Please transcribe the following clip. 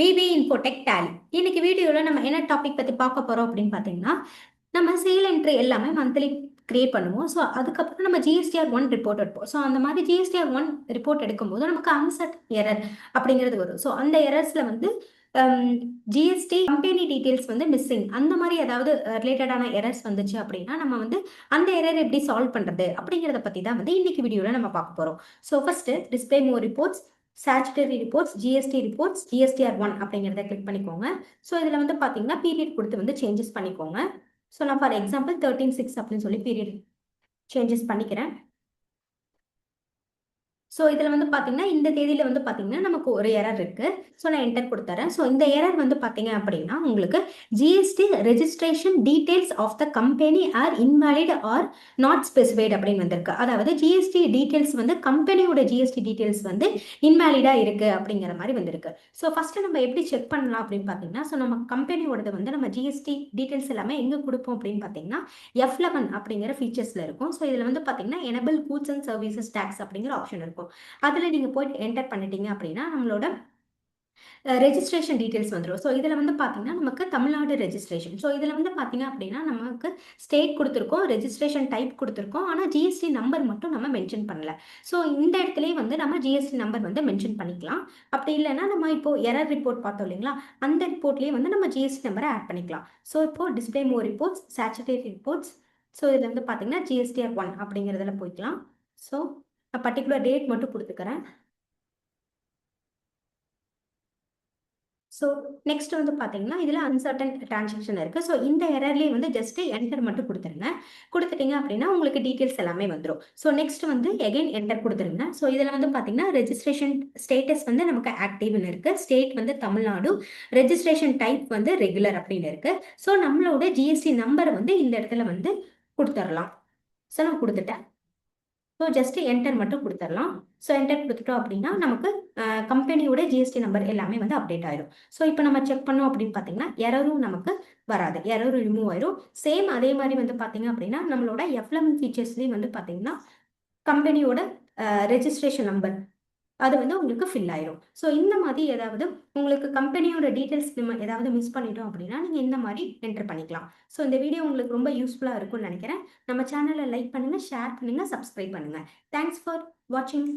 Infotech tally இன்னைக்கு வீடியோவில் நம்ம என்ன டாபிக் பற்றி பார்க்க போகிறோம் அப்படின்னு பார்த்தீங்கன்னா நம்ம சேல் என்ட்ரி எல்லாமே மந்த்லி கிரியேட் பண்ணுவோம். ஸோ அதுக்கப்புறம் நம்ம ஜிஎஸ்டிஆர் ஒன் ரிப்போர்ட் எடுப்போம். ஸோ அந்த மாதிரி ஜிஎஸ்டிஆர் ஒன் ரிப்போர்ட் எடுக்கும்போது நமக்கு அன்சர்ட் எரர் அப்படிங்கிறது வரும். ஸோ அந்த எரர்ஸில் வந்து ஜிஎஸ்டி கம்பெனி டீட்டெயில்ஸ் வந்து மிஸ்ஸிங் அந்த மாதிரி ஏதாவது ரிலேட்டடான எரர்ஸ் வந்துச்சு அப்படின்னா நம்ம வந்து அந்த எரர் எப்படி சால்வ் பண்ணுறது அப்படிங்கிறத பற்றி தான் வந்து இன்னைக்கு வீடியோவில் நம்ம பார்க்க போகிறோம் so first display more reports statutory reports GST reports GSTR one அப்படிங்கிறத கிளிக் பண்ணிக்கோங்க. ஸோ இதில் வந்து பார்த்தீங்கன்னா பீரியட் கொடுத்து வந்து சேஞ்சஸ் பண்ணிக்கோங்க. ஸோ நான் ஃபார் எக்ஸாம்பிள் தேர்ட்டின் சிக்ஸ் அப்படின்னு சொல்லி பீரியட் சேஞ்சஸ் பண்ணிக்கிறேன். ஸோ இதில் வந்து பார்த்தீங்கன்னா இந்த தேதியில் வந்து பார்த்தீங்கன்னா நமக்கு ஒரு எரர் இருக்குது ஸோ நான் என்டர் கொடுத்துறேன். ஸோ இந்த எரர் வந்து பார்த்தீங்க அப்படின்னா உங்களுக்கு GST registration details of the company are invalid or not specified அப்படின்னு வந்திருக்கு. அதாவது ஜிஎஸ்டி டீட்டெயில்ஸ் வந்து கம்பெனியோட ஜிஎஸ்டி டீட்டெயில்ஸ் வந்து இன்வாலிடாக இருக்குது அப்படிங்கிற மாதிரி வந்திருக்கு. ஸோ ஃபஸ்ட்டு நம்ம எப்படி செக் பண்ணலாம் அப்படின்னு பார்த்தீங்கன்னா ஸோ நம்ம கம்பெனியோடது வந்து நம்ம ஜிஎஸ்டி டீட்டெயில்ஸ் எல்லாமே எங்கே கொடுப்போம் அப்படின்னு பார்த்தீங்கன்னா எஃப் லெவன் அப்படிங்கிற ஃபீச்சர்ஸில் இருக்கும். ஸோ இதில் வந்து பார்த்தீங்கன்னா enable goods and services tax அப்படிங்கிற ஆப்ஷன் இருக்கும். அதில் நீங்கள் போயிட்டு என்டர் பண்ணிட்டீங்க அப்படின்னா நம்மளோட ரெஜிஸ்ட்ரேஷன் டீட்டெயில்ஸ் வந்துடும் ஸோ இதில் வந்து பார்த்தீங்கன்னா நமக்கு தமிழ்நாடு ரெஜிஸ்ட்ரேஷன் ஸோ இதில் வந்து பார்த்தீங்க அப்படின்னா நமக்கு ஸ்டேட் கொடுத்துருக்கோம் ரெஜிஸ்ட்ரேஷன் டைப் கொடுத்துருக்கோம். ஆனால் ஜிஎஸ்டி நம்பர் மட்டும் நம்ம மென்ஷன் பண்ணல. ஸோ இந்த இடத்துலேயே வந்து நம்ம ஜிஎஸ்டி நம்பர் வந்து மென்ஷன் பண்ணிக்கலாம். அப்படி இல்லைன்னா நம்ம இப்போ எரர் ரிப்போர்ட் பார்த்தோம் இல்லைங்களா? அந்த ரிப்போர்ட்லேயே வந்து நம்ம ஜிஎஸ்டி நம்பரை ஆட் பண்ணிக்கலாம். ஸோ இப்போ டிஸ்பிளே மோ ரிப்போர்ட்ஸ் சேச்சுரேட் ரிப்போர்ட்ஸ் ஸோ இதில் வந்து பார்த்தீங்கன்னா ஜிஎஸ்டிஆர் ஒன் அப்படிங்கிறதுல போய்க்கலாம். ஸோ நான் பர்டிகுலர் டேட் மட்டும் கொடுத்துக்கிறேன். ஸோ நெக்ஸ்ட் வந்து பார்த்தீங்கன்னா இதில் அன்சர்டன் டிரான்சாக்ஷன் இருக்குது ஸோ இந்த எரர்லேயே வந்து ஜஸ்ட் என்டர் மட்டும் கொடுத்துருங்க. கொடுத்துட்டீங்க அப்படின்னா உங்களுக்கு டீட்டெயில்ஸ் எல்லாமே வந்துடும் ஸோ நெக்ஸ்ட் வந்து எகைன் என்டர் கொடுத்துருங்க. ஸோ இதில் வந்து பார்த்தீங்கன்னா ரெஜிஸ்ட்ரேஷன் ஸ்டேட்டஸ் வந்து நமக்கு ஆக்டிவ்னு இருக்குது ஸ்டேட் வந்து தமிழ்நாடு. ரெஜிஸ்ட்ரேஷன் டைப் வந்து ரெகுலர் அப்படின்னு இருக்குது ஸோ நம்மளோட ஜிஎஸ்டி நம்பர் வந்து இந்த இடத்துல வந்து கொடுத்துடலாம் ஸோ நான் கொடுத்துட்டேன். ஸோ ஜஸ்ட் என்டர் மட்டும் கொடுத்துடலாம் ஸோ என்டர் கொடுத்துட்டோம் அப்படின்னா நமக்கு கம்பெனியோட ஜிஎஸ்டி நம்பர் எல்லாமே வந்து அப்டேட் ஆயிடும் ஸோ இப்போ நம்ம செக் பண்ணோம் அப்படின்னு பார்த்தீங்கன்னா எரரும் நமக்கு வராது. எரரும் ரிமூவ் ஆயிரும். சேம் அதே மாதிரி வந்து பார்த்தீங்க அப்படின்னா நம்மளோட எஃப்எம் ஃபீச்சர்ஸ்லேயும் வந்து பார்த்தீங்கன்னா கம்பெனியோட ரெஜிஸ்ட்ரேஷன் நம்பர் அது வந்து உங்களுக்கு ஃபில் ஆயிரும். ஸோ இந்த மாதிரி ஏதாவது உங்களுக்கு கம்பெனியோட டீட்டெயில்ஸ் நம்ம ஏதாவது மிஸ் பண்ணிட்டோம் அப்படின்னா நீங்கள் இந்த மாதிரி என்டர் பண்ணிக்கலாம். ஸோ இந்த வீடியோ உங்களுக்கு ரொம்ப யூஸ்ஃபுல்லாக இருக்கும்னு நினைக்கிறேன். நம்ம சேனலை லைக் பண்ணுங்கள் ஷேர் பண்ணுங்கள் சப்ஸ்கிரைப் பண்ணுங்கள் தேங்க்ஸ் ஃபார் வாட்சிங்